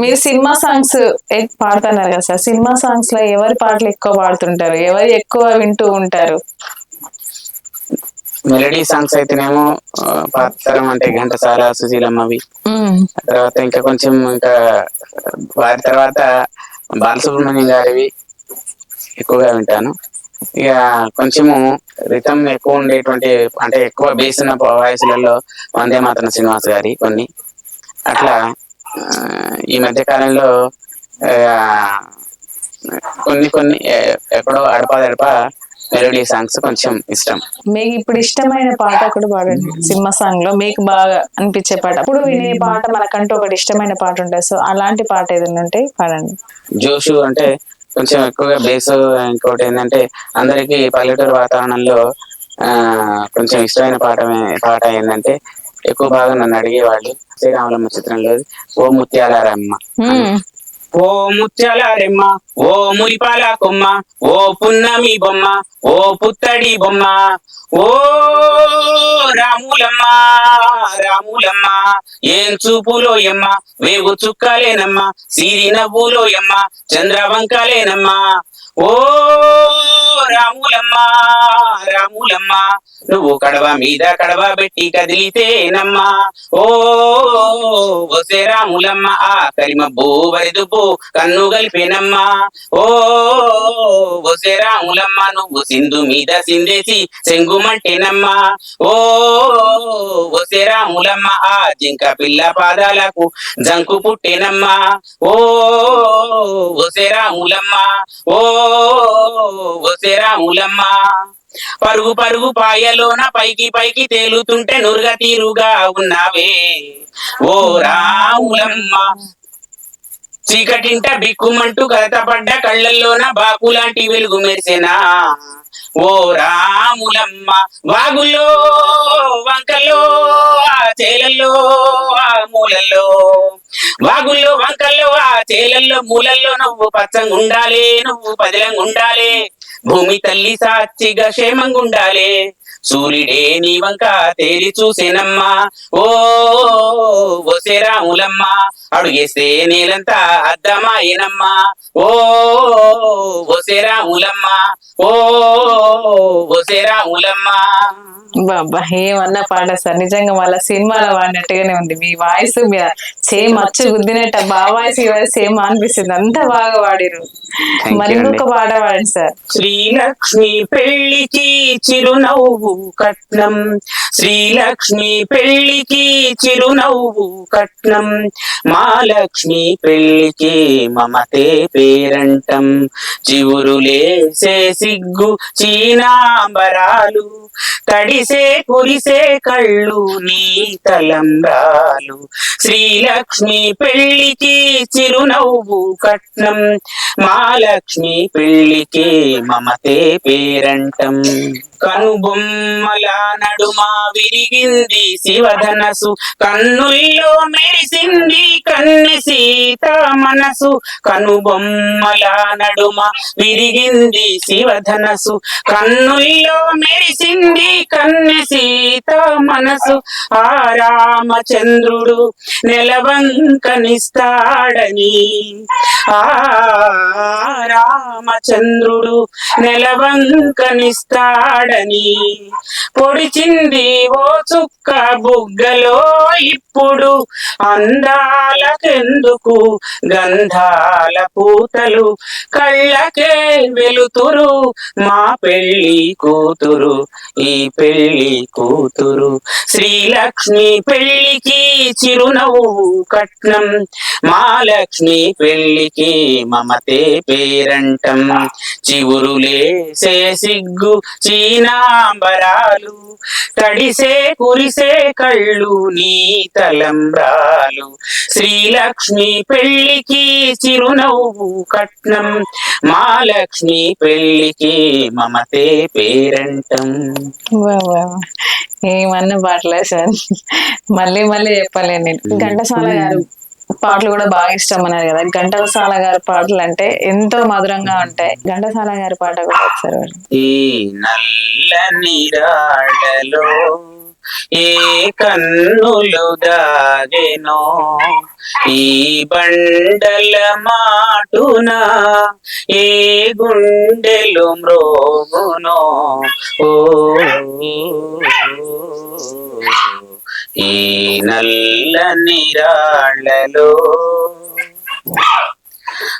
మీరు cinema songs పాడుతున్నారు కదా సార్. సినిమా సాంగ్స్లో ఎవరి పాటలు ఎక్కువ పాడుతుంటారు? ఎవరు ఎక్కువ వింటూ ఉంటారు? మెలడీ సాంగ్స్ అయితేనేమో ఆ, పాతతరం అంటే ఘంటసాల సుశీలమ్మవి. మ్మ్. తర్వాత ఇంకా కొంచెం ఇంకా వారి తర్వాత బాలసుబ్రహ్మణ్యం గారివి ఎక్కువగా వింటాను. ఇక కొంచెము రితం ఎక్కువ ఉండేటువంటి అంటే ఎక్కువ బేస్ ఉన్న వాయిస్లలో వందే మాతరం శ్రీనివాస్ గారి కొన్ని. అట్లా ఈ మధ్య కాలంలో కొన్ని కొన్ని ఎక్కడో అడపా మెలోడీ సాంగ్స్ కొంచెం ఇష్టం. మీకు ఇప్పుడు ఇష్టమైన పాట కూడా పాడండి. సినిమా సాంగ్లో మీకు బాగా అనిపించే పాట. అప్పుడు వినే పాట మనకంటూ ఒకటి ఇష్టమైన పాట ఉంటుంది. సో అలాంటి పాట ఏదైనా ఉంటే పాడండి. జోషు అంటే కొంచెం ఎక్కువగా బేస్ ఇంకోటి ఏంటంటే అందరికీ పల్లెటూరు వాతావరణంలో ఆ కొంచెం ఇష్టమైన పాట పాట ఏంటంటే ఎక్కువ భాగం నన్ను అడిగేవాళ్ళు. శ్రీరాములమ్మ చిత్రంలో ఓ ముత్యాలారమ్మ. మ్మ్. ఓ ముత్యాలారెమ్మ ఓ మురిపాల కొమ్మ ఓ పున్నమి బొమ్మ ఓ పుత్తడి బొమ్మ. ఓ రాములమ్మ రాములమ్మ ఏం చూపులో ఎమ్మ వేగు చుక్కలేనమ్మ సిరి నవ్వులో ఎమ్మ చంద్రవంకలేనమ్మ. ఓ రాములమ్మ రాములమ్మ నువ్వు కడవ మీద కడవ పెట్టి కదిలితేనమ్మా. ఓ ఒసే రాములమ్మ ఆ కరిమబ్బు వరిదుపు కన్ను గలిపేనమ్మా ఓ ఒసే రాములమ్మ నువ్వు సింధు మీద సిందేసి చెంగుమంటేనమ్మా ఓ ఒసే రాములమ్మ ఆ జింక పిల్ల పాదాలకు జంకు పుట్టేనమ్మా. ఓ ఒసే రాములమ్మ ఓ రాములమ్మ పరుగు పరుగు పాయలోన పైకి పైకి తేలుతుంటే నురుగ తీరుగా ఉన్నావే ఓ రాములమ్మ చీకటింట బిక్కుమంటూ కలతపడ్డ కళ్ళల్లోన బాకు లాంటి వెలుగు మెరిసెనా ఓ రాములమ్మ వాగులో వంకల్లో ఆ చేలల్లో ఆ మూలలో వాగులో చేలల్లో మూలల్లో నువ్వు పచ్చంగా ఉండాలి నువ్వు పదిలంగా ఉండాలి భూమి తల్లి సాక్షిగా క్షేమంగా ఉండాలి సూర్యుడే నీ వంక తేరి చూసేనమ్మా. ఓ ఒసే రాములమ్మ. అడుగేస్తే నేలంతా అద్దమాయనమ్మా ఓ ఒసే రాములమ్మ. ఓ ఒసే రాములమ్మ. బాబా ఏమన్నా పాట సార్. నిజంగా వాళ్ళ సినిమాలో వాడినట్టుగానే ఉంది. మీ వాయిస్ సేమ్ అచ్చు గుద్దినట్టు బాగా వాయిస్ ఈ వాయిస్ సేమ్ అనిపిస్తుంది. అంత బాగా వాడిరు మరి. ఇంకొక పాట పాడండి సార్. శ్రీలక్ష్మి పెళ్ళికి చిరునవ్వు కట్నం. శ్రీలక్ష్మి పెళ్ళికి చిరునవ్వు కట్నం. మా లక్ష్మి పెళ్ళికి మమతే పేరంటం. చివురులేసే సిగ్గు చీనాంబరాలు తడిసే కురిసే కళ్ళు నీ తలంబ్రాలు. శ్రీలక్ష్మి పెళ్ళికి చిరునవ్వు కట్నం. మా లక్ష్మి పెళ్ళికి మమతే పేరంటం. కనుబొమ్మల నడుమా విరిగింది శివధనసు. కన్నుల్లో మెరిసింది కన్నె సీత మనసు. కనుబొమ్మల నడుమ విరిగింది శివధనసు. కన్నుల్లో మెరిసింది కన్ సీత మనసు ఆ రామచంద్రుడు నెలవంకనిస్తాడని. ఆ రామచంద్రుడు నెలవంకనిస్తాడని. పొడిచింది ఓ చుక్క బుగ్గలో ఇప్పుడు అందాలకెందుకు? గంధాల పూతలు కళ్ళకే వెలుతురు మా పెళ్ళి కూతురు ఈ పెళ్ళి కూతురు. శ్రీలక్ష్మి పెళ్ళికి చిరునవ్వు కట్నం. మా లక్ష్మి పెళ్ళికి మమతే పేరంటం. చివురులేసే సిగ్గు చీనాంబరాలు. తడిసే కురిసే కళ్ళు నీ తలంబ్రాలు. శ్రీలక్ష్మి పెళ్ళికి చిరునవ్వు కట్నం. మా లక్ష్మి పెళ్ళికి మమతే పేరంటం. ఏమన్నా పాటలే సార్. మళ్ళీ మళ్ళీ చెప్పలేను నేను. ఘంటసాల గారు పాటలు కూడా బాగా ఇష్టం అన్నారు కదా. ఘంటసాల గారి పాటలు అంటే ఎంతో మధురంగా ఉంటాయి. ఘంటసాల గారి పాట కూడా ఒకసారి పాడండి. ఈ నల్లని రాళ్ళలో ఏ కన్నులు దాగెనో ఈ బండల మాటున ఏ గుండెలు మ్రోగునో ఓ ఈ నల్ల నిరాళ్ళలో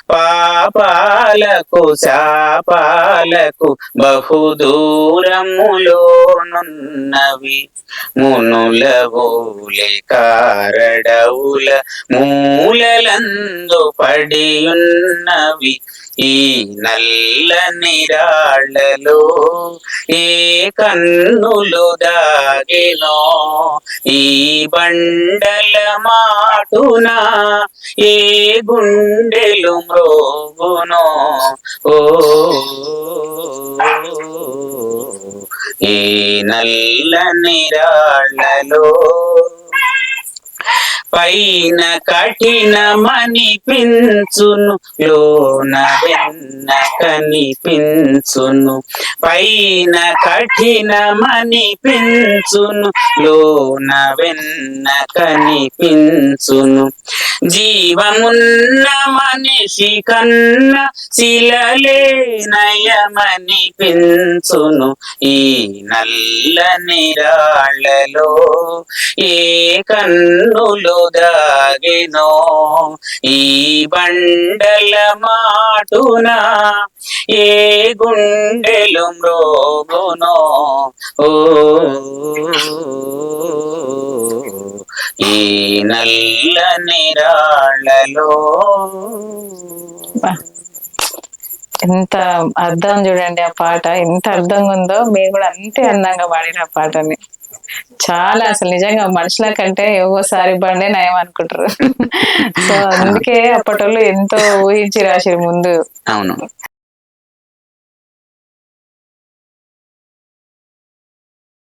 పాపాలకు శాపాలకు బహు దూరములోనున్నవి ఊలే కారడవుల మూలలందు పడియున్నవి. ఈ నల్ల నిరాళ్ళలో ఏ కన్నులు దాగినో? ఈ బండల మాటున ఏ గుండెలు మ్రోగునో? ఓ ఈ నల్ల నిరాళ్ళలో పైన కఠినమనిపించును లోన వెన్న కనిపించును. పైన కఠినమనిపించును లోన వెన్న కనిపించును. జీవమున్న మనిషి కన్న శిలలే నయమనిపించును ఈ నల్ల నిరాళ్ళలో ఏ కన్నులో దాగినో ఈ బండల మాటున ఏ గుండెలు మ్రోగునో? ఓ ఈ నల్ల నిరాళ్ళలో ఎంత అర్థం చూడండి ఆ పాట. ఎంత అర్థంగా ఉందో మీరు కూడా అంతే అందంగా పాడిన ఆ పాటని. చాలా అసలు నిజంగా మనుషుల కంటే ఒక్కోసారి బండే నయం అనుకుంటారు. సో అందుకే అప్పటోళ్ళు ఎంతో ఊహించి రాసిరు ముందు. అవును.